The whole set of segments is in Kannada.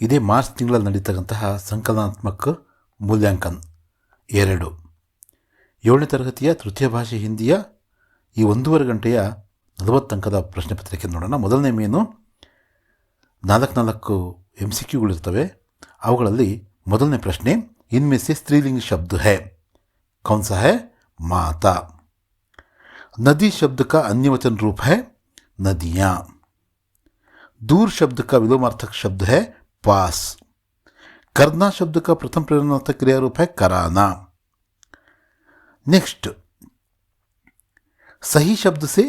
ಇದೇ ಮಾರ್ಚ್ ತಿಂಗಳಲ್ಲಿ ನಡೀತಕ್ಕಂತಹ ಸಂಕಲನಾತ್ಮಕ ಮೂಲ್ಯಾಂಕನ್ ಎರಡು ಏಳನೇ ತರಗತಿಯ ತೃತೀಯ ಭಾಷೆ ಹಿಂದಿಯ ಈ ಒಂದೂವರೆ ಗಂಟೆಯ ನಲವತ್ತು ಅಂಕದ ಪ್ರಶ್ನೆ ಪತ್ರಿಕೆ ನೋಡೋಣ ಮೊದಲನೇ ಮೇನು ನಾಲ್ಕು ನಾಲ್ಕು ಎಮ್ ಸಿ ಕ್ಯೂಗಳಿರ್ತವೆ ಅವುಗಳಲ್ಲಿ ಮೊದಲನೇ ಪ್ರಶ್ನೆ ಇನ್ಮೆ ಸೆ ಸ್ತ್ರೀಲಿಂಗ ಶಬ್ದ ಹೈ कौन सा है माता नदी शब्द का अन्य वचन रूप है नदियाँ दूर शब्द का विलोमार्थक शब्द है पास करना शब्द का प्रथम प्रेरणार्थक क्रिया रूप है कराना नेक्स्ट सही शब्द से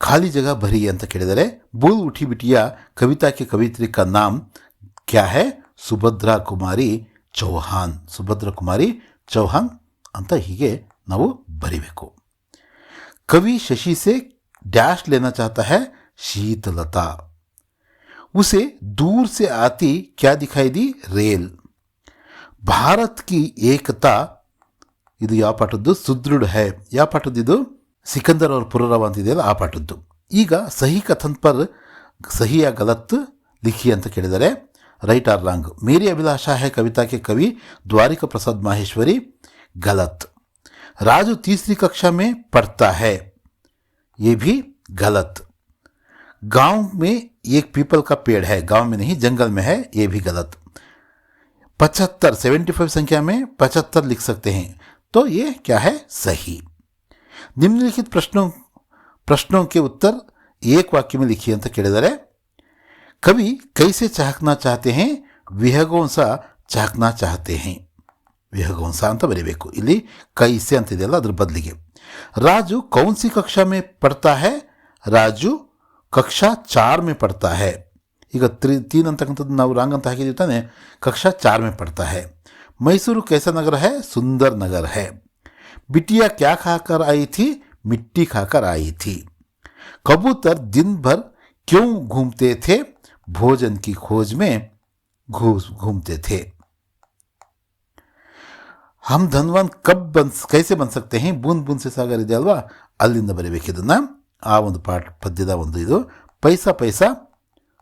खाली जगह भरी ಅಂತ ಕೇಳಿದರೆ बोल उठी बिटिया कविता के कवित्री का नाम क्या है ಸುಭದ್ರಾ ಕುಮಾರಿ ಚೌಹಾನ್ ಸುಭದ್ರಾ ಕುಮಾರಿ ಚೌಹಾನ್ ಅಂತ ಹೀಗೆ ನಾವು ಬರಿಬೇಕು कवि शशि से डैश लेना चाहता है शीतलता उसे दूर से आती क्या दिखाई दी रेल ಭಾರತ್ ಕಿ ಏಕತಾ ಇದು ಯಾವ ಪಾಠದ್ದು ಸುದೃಢ ಹೈ ಯಾವ ಪಾಠದ್ದು ಇದು ಸಿಕಂದರ್ ಅವ್ರ ಪುರರವ ಅಂತಿದೆಯಲ್ಲ ಆ ಪಾಠದ್ದು ಈಗ ಸಹಿ ಕಥನ್ ಪರ್ ಸಹಿ ಯಾ ಗಲತ್ ಲಿಖಿ ಅಂತ ಕೇಳಿದರೆ ರೈಟ್ ಆರ್ ರಾಂಗ್ ಮೇರಿ ಅಭಿಲಾಷಾ है कविता के कवि द्वारिका प्रसाद माहेश्वरी गलत राजू तीसरी कक्षा में पढ़ता है ये भी गलत गांव में एक पीपल का पेड़ है गांव में नहीं जंगल में है ये भी गलत पचहत्तर सेवेंटी फाइव संख्या में पचहत्तर लिख सकते हैं तो ये क्या है सही निम्नलिखित प्रश्नों प्रश्नों के उत्तर एक वाक्य में लिखिए ಅಂತ ಕೇಳಿದರೆ कवि कैसे चाहकना चाहते हैं विहगों सा चाहकना चाहते हैं ವಿಹಗೋಂಸ ಅಂತ ಬರೀಬೇಕು ಇಲ್ಲಿ ಕೈಸೆ ಅಂತಿದೆಯಲ್ಲ ಅದ್ರ ಬದಲಿಗೆ ರಾಜು ಕೌನ್ಸಿ ಕಕ್ಷಾ ಮೇ ಪಡ್ತಾ ಹೈ ರಾಜು ಕಕ್ಷಾ ಚಾರ್ ಮೇ ಪಡ್ತಾ ಹೈ ಈಗ ತ್ರಿ ತೀನ್ ಅಂತಕ್ಕಂಥದ್ದು ನಾವು ರಾಂಗ್ ಅಂತ ಹಾಕಿದ್ದೀವಿ ತಾನೆ ಕಕ್ಷಾ ಚಾರ್ ಮೇ ಪಡ್ತಾ ಹೈ ಮೈಸೂರು कैसा नगर है सुंदर नगर है बिटिया क्या खाकर आई थी मिट्टी खाकर आई थी कबूतर दिन भर क्यों घूमते थे भोजन की खोज में घूस घूमते थे हम धनवान कब बन कैसे बन सकते हैं ಬೂಂದ್ ಬೂಂದ್ से ಸಾಗರ್ ಇದೆ ಅಲ್ವಾ ಅಲ್ಲಿಂದ ಬರೀಬೇಕು ಇದನ್ನು ಆ ಒಂದು ಪಾಠ ಪದ್ಯದ ಒಂದು ಇದು ಪೈಸಾ ಪೈಸಾ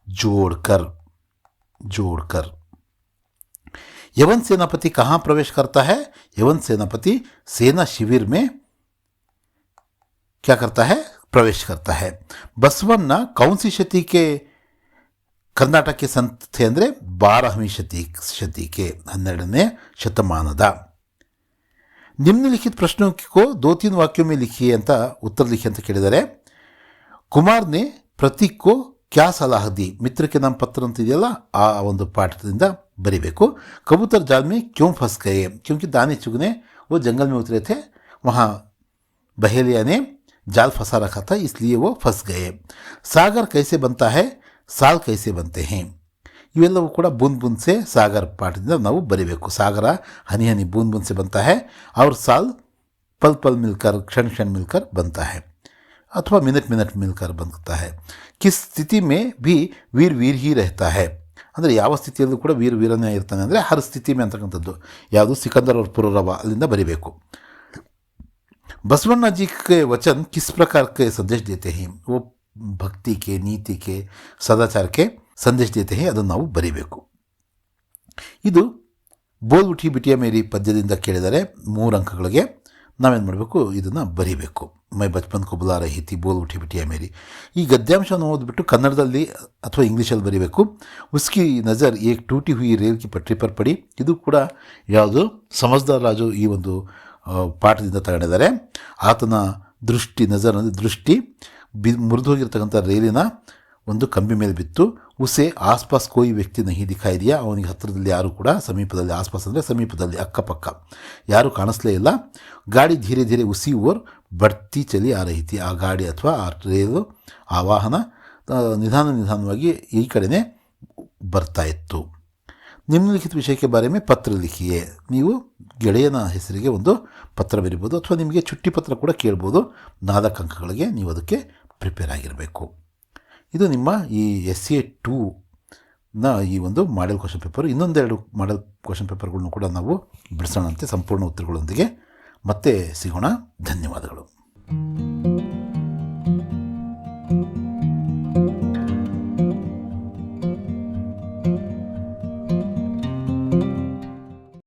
जोड़कर जोड़कर यवन सेनापति कहाँ प्रवेश करता है यवन सेनापति सेना शिविर में क्या करता है प्रवेश करता है बसवन्न कौनसी शती के ಕರ್ನಾಟಕ के ಸಂಸ್ಥೆ ಅಂದರೆ ಬಾರಹವಿ ಶತಿ ಶತಿಕೆ ಹನ್ನೆರಡನೇ ಶತಮಾನದ ನಿಮ್ನಲಿಖಿತ ಪ್ರಶ್ನಕ್ಕೂ ದೋ ತೀನ್ ವಾಕ್ಯ ಮೇ ಲಿಖಿ ಅಂತ ಉತ್ತರ ಲಿಖಿ ಅಂತ ಕೇಳಿದರೆ ಕುಮಾರ್ ನೆ ಪ್ರತೀಕ್ ಕೋ ಕ್ಯಾ ಸಲಹ ದಿ ಮಿತ್ರಕ್ಕೆ ನಮ್ಮ ಪತ್ರ ಅಂತ ಇದೆಯಲ್ಲ ಆ ಒಂದು ಪಾಠದಿಂದ ಬರಿಬೇಕು कबूतर जाल में क्यों फंस गए क्योंकि दाने चुगने वो जंगल में उतरे थे वहाँ बहेलिया ने जाल फंसा रखा था इसलिए वो फंस गए सागर कैसे बनता है साल कैसे बनते हैं ಇವೆಲ್ಲವೂ ಕೂಡ ಬೂಂದ್ ಬೂಂದ್ ಸೆ ಸಾಗರ್ ಪಾಠದಿಂದ ನಾವು ಬರಿಬೇಕು ಸಾಗರ ಹನಿ ಹನಿ ಬೂಂದ್ ಬೂಂದ್ ಸೆ बनता है और साल पल पल मिलकर क्षण क्षण मिलकर बनता है अथवा मिनट मिनट मिलकर बनता है किस ಸ್ಥಿತಿ में भी ವೀರ್ ವೀರ್ ಹಿ रहता है ಅಂದರೆ ಯಾವ ಸ್ಥಿತಿಯಲ್ಲೂ ಕೂಡ ವೀರ್ ವೀರನೇ ಇರ್ತಾನೆ ಅಂದರೆ ಹರ್ ಸ್ಥಿತಿ ಮೇ ಅಂತಕ್ಕಂಥದ್ದು ಯಾವುದು ಸಿಕಂದರ್ ಅವ್ರ ಪುರರವ ಅಲ್ಲಿಂದ ಬರಿಬೇಕು बसवन्ना जी के वचन किस प्रकार के संदेश देते हैं वो भक्ति के नीति के सदाचार के ಸಂದೇಶ ದೇತೆ ಹೇ ಅದನ್ನು ನಾವು ಬರಿಬೇಕು ಇದು ಬೋಲ್ ಉಠಿ ಬಿಟಿಯ ಮೇರಿ ಪದ್ಯದಿಂದ ಕೇಳಿದರೆ ಮೂರು ಅಂಕಗಳಿಗೆ ನಾವೇನು ಮಾಡಬೇಕು? ಇದನ್ನು ಬರಿಬೇಕು. ಮೈ ಬಚ್ಪನ್ ಕುಬುಲಾ ರಹಿತಿ ಬೋಲ್ ಉಠಿ ಮೇರಿ ಈ ಗದ್ಯಾಂಶವನ್ನು ಓದ್ಬಿಟ್ಟು ಕನ್ನಡದಲ್ಲಿ ಅಥವಾ ಇಂಗ್ಲೀಷಲ್ಲಿ ಬರಿಬೇಕು. ಉಸ್ಕಿ ನಜರ್ ಏಕ್ ಟೂಟಿ ಹುಯಿ ರೇಲ್ ಕಿ ಪಟ್ರಿ ಪರ್ ಪಡಿ. ಇದು ಕೂಡ ಯಾವುದು? ಸಮಜ್ದಾರ್ ರಾಜು ಈ ಒಂದು ಪಾಠದಿಂದ ತಗೊಂಡಿದ್ದಾರೆ. ಆತನ ದೃಷ್ಟಿ, ನಜರ್ ಅಂದರೆ ದೃಷ್ಟಿ, ಬಿ ಮುರಿದೋಗಿರ್ತಕ್ಕಂಥ ರೈಲಿನ ಒಂದು ಕಂಬಿ ಮೇಲೆ ಬಿತ್ತು. ಉಸೆ ಆಸ್ಪಾಸ್ ಕೋಯಿ ವ್ಯಕ್ತಿ ನಹಿ ದಿಖಾ ಇದೆಯಾ ಅವನಿಗೆ ಹತ್ತಿರದಲ್ಲಿ ಯಾರು ಕೂಡ ಸಮೀಪದಲ್ಲಿ ಆಸ್ಪಾಸ್ ಅಂದರೆ ಸಮೀಪದಲ್ಲಿ ಅಕ್ಕಪಕ್ಕ. ಯಾರೂ ಕಾಣಿಸ್ಲೇ ಇಲ್ಲ. ಗಾಡಿ ಧೀರೆ ಧೀರೆ ಉಸಿ ಓರ್ ಬಡ್ತಿ ಚಲಿ ಆ ರಹಿತಿ ಆ ಗಾಡಿ ಅಥವಾ ಆ ರೈಲು ಆ ವಾಹನ ನಿಧಾನ ನಿಧಾನವಾಗಿ ಈ ಕಡೆನೇ ಬರ್ತಾ ಇತ್ತು. ನಿಮ್ನಲಿಖಿತ ವಿಷಯಕ್ಕೆ ಬಾರೆ ಪತ್ರ ಲಿಖಿಯೇ. ನೀವು ಗೆಳೆಯನ ಹೆಸರಿಗೆ ಒಂದು ಪತ್ರ ಬರಿಬೋದು ಅಥವಾ ನಿಮಗೆ ಚುಟ್ಟಿ ಪತ್ರ ಕೂಡ ಕೇಳ್ಬೋದು. ನಾದಕಂಕಗಳಿಗೆ ನೀವು ಅದಕ್ಕೆ ಪ್ರಿಪೇರ್ ಆಗಿರಬೇಕು. ಇದು ನಿಮ್ಮ ಈ ಎಸ್ ಎ ಟೂನ ಈ ಒಂದು ಮಾಡೆಲ್ ಕ್ವಶನ್ ಪೇಪರ್ ಇನ್ನೊಂದೆರಡು ಮಾಡೆಲ್ ಕ್ವಶನ್ ಪೇಪರ್ಗಳನ್ನು ಕೂಡ ನಾವು ಬಿಡಿಸೋಣಂತೆ. ಸಂಪೂರ್ಣ ಉತ್ತರಗಳೊಂದಿಗೆ. ಮತ್ತೆ ಸಿಗೋಣ. ಧನ್ಯವಾದಗಳು.